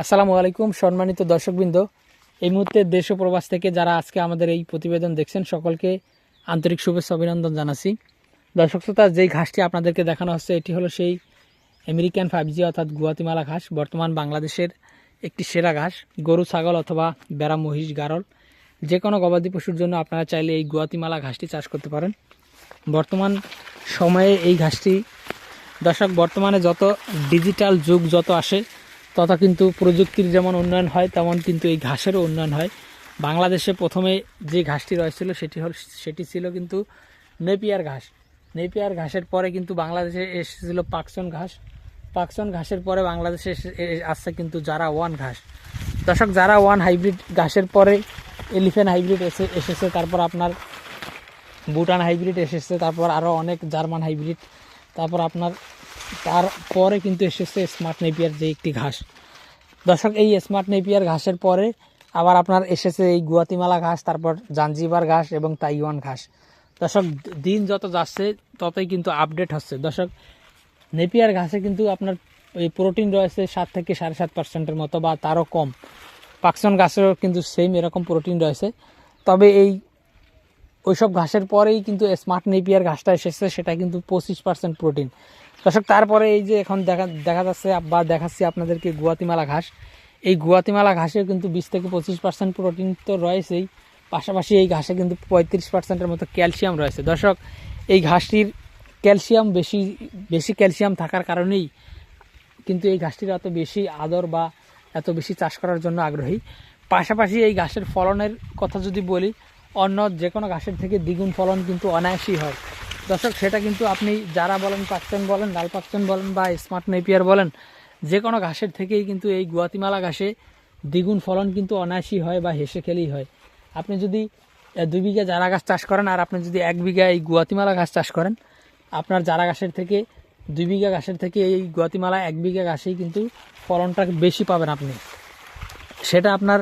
আসসালামু আলাইকুম, সম্মানিত দর্শকবৃন্দ। এই মুহূর্তে দেশ ও প্রবাস থেকে যারা আজকে আমাদের এই প্রতিবেদন দেখছেন, সকলকে আন্তরিক শুভেচ্ছা, অভিনন্দন জানাচ্ছি। দর্শক শ্রোতা, যেই ঘাসটি আপনাদেরকে দেখানো হচ্ছে, এটি হলো সেই আমেরিকান ফাইভ জি অর্থাৎ গুয়াতিমালা ঘাস, বর্তমান বাংলাদেশের একটি সেরা ঘাস, গরু, ছাগল অথবা বেড়া, মহিষ, গারল। যে কোনো গবাদি পশুর জন্য আপনারা চাইলে এই গুয়াতিমালা ঘাসটি চাষ করতে পারেন। বর্তমান সময়ে এই ঘাসটি, দর্শক, বর্তমানে যত ডিজিটাল যুগ যত আসে তত কিন্তু প্রযুক্তির যেমন উন্নয়ন হয়, তেমন কিন্তু এই ঘাসেরও উন্নয়ন হয়। বাংলাদেশে প্রথমে যে ঘাসটি রয়েছিল, সেটি হল, সেটি ছিল কিন্তু নেপিয়ার ঘাস। নেপিয়ার ঘাসের পরে কিন্তু বাংলাদেশে এসেছিল পাকসন ঘাস। পাকসন ঘাসের পরে বাংলাদেশে আসছে কিন্তু যারা ওয়ান ঘাস। দর্শক যারা ওয়ান হাইব্রিড ঘাসের পরে এলিফেন্ট হাইব্রিড এসে, এসেছে, তারপর আপনার ভুটান হাইব্রিড এসেছে, তারপর আরও অনেক জার্মান হাইব্রিড, তারপর আপনার তারপরে কিন্তু এসেছে স্মার্ট নেপিয়ার যে একটি ঘাস। দর্শক, এই স্মার্ট নেপিয়ার ঘাসের পরে আবার আপনার এসেছে এই গুয়াতিমালা ঘাস, তারপর জাঞ্জিবার ঘাস এবং তাইওয়ান ঘাস। দর্শক, দিন যত যাচ্ছে, ততই কিন্তু আপডেট হচ্ছে। দর্শক নেপিয়ার ঘাসে কিন্তু আপনার এই প্রোটিন রয়েছে সাত থেকে সাড়ে সাত পার্সেন্টের মতো বা তারও কম। পাকসন ঘাসেরও কিন্তু সেম এরকম প্রোটিন রয়েছে। তবে এই ওইসব ঘাসের পরেই কিন্তু স্মার্ট নেপিয়ার ঘাসটা এসেছে, সেটা কিন্তু পঁচিশ পার্সেন্ট প্রোটিন দর্শক, তারপরে এই যে এখন দেখা দেখা যাচ্ছে বা দেখাচ্ছি আপনাদেরকে গুয়াতিমালা ঘাস। এই গুয়াতিমালা ঘাসেও কিন্তু বিশ থেকে পঁচিশ পার্সেন্ট প্রোটিন তো রয়েছেই। পাশাপাশি এই ঘাসে কিন্তু পঁয়ত্রিশ পার্সেন্টের মতো ক্যালসিয়াম রয়েছে। দর্শক, এই ঘাসটির ক্যালসিয়াম বেশি বেশি ক্যালসিয়াম থাকার কারণেই কিন্তু এই ঘাসটির এত বেশি আদর বা এত বেশি চাষ করার জন্য আগ্রহী। পাশাপাশি এই ঘাসের ফলনের কথা যদি বলি অন্য যে কোনো ঘাসের থেকে দ্বিগুণ ফলন কিন্তু অনায়াসই হয়। দর্শক, সেটা কিন্তু আপনি যারা বলেন পাকচন বলেন লাল পাকচন বলেন বা স্মার্ট নেপিয়ার বলেন যে কোনো ঘাসের থেকেই কিন্তু এই গুয়াতিমালা ঘাসে দ্বিগুণ ফলন কিন্তু অনায়াসই হয় বা হেসে খেলেই হয়। আপনি যদি দুই বিঘা জারা গাছ চাষ করেন আর আপনি যদি এক বিঘা এই গুয়াতিমালা গাছ চাষ করেন, আপনার জারা গাছের থেকে, দুই বিঘা গাছের থেকে এই গুয়াতিমালা এক বিঘা গাছেই কিন্তু ফলনটা বেশি পাবেন আপনি। সেটা আপনার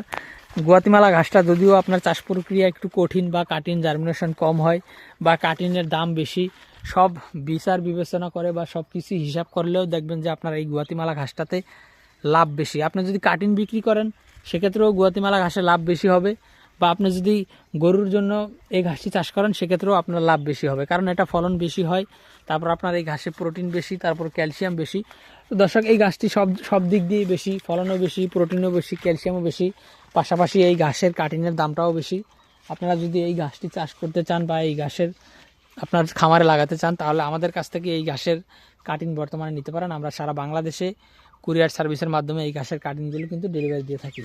গুয়াতিমালা ঘাসটা যদিও আপনার চাষ প্রক্রিয়া একটু কঠিন বা কাটিন জার্মিনেশন কম হয় বা কাটিনের দাম বেশি, সব বিচার বিবেচনা করে বা সব কিছু হিসাব করলেও দেখবেন যে আপনার এই গুয়াতিমালা ঘাসটাতে লাভ বেশি। আপনি যদি কাটিন বিক্রি করেন, সেক্ষেত্রেও গুয়াতিমালা ঘাসে লাভ বেশি হবে বা আপনি যদি গরুর জন্য এই ঘাসটি চাষ করেন, সেক্ষেত্রেও আপনার লাভ বেশি হবে। কারণ এটা ফলন বেশি হয়, তারপর আপনার এই ঘাসে প্রোটিন বেশি, তারপর ক্যালসিয়াম বেশি। তো দর্শক, এই ঘাসটি সব সব দিক দিয়ে বেশি, ফলনও বেশি প্রোটিনও বেশি ক্যালসিয়ামও বেশি। পাশাপাশি এই ঘাসের কাটিংয়ের দামটাও বেশি। আপনারা যদি এই ঘাসটি চাষ করতে চান বা এই ঘাসের আপনার খামারে লাগাতে চান, তাহলে আমাদের কাছ থেকে এই ঘাসের কাটিং বর্তমানে নিতে পারেন। আমরা সারা বাংলাদেশে কুরিয়ার সার্ভিসের মাধ্যমে এই ঘাসের কাটিংগুলো কিন্তু ডেলিভারি দিয়ে থাকি।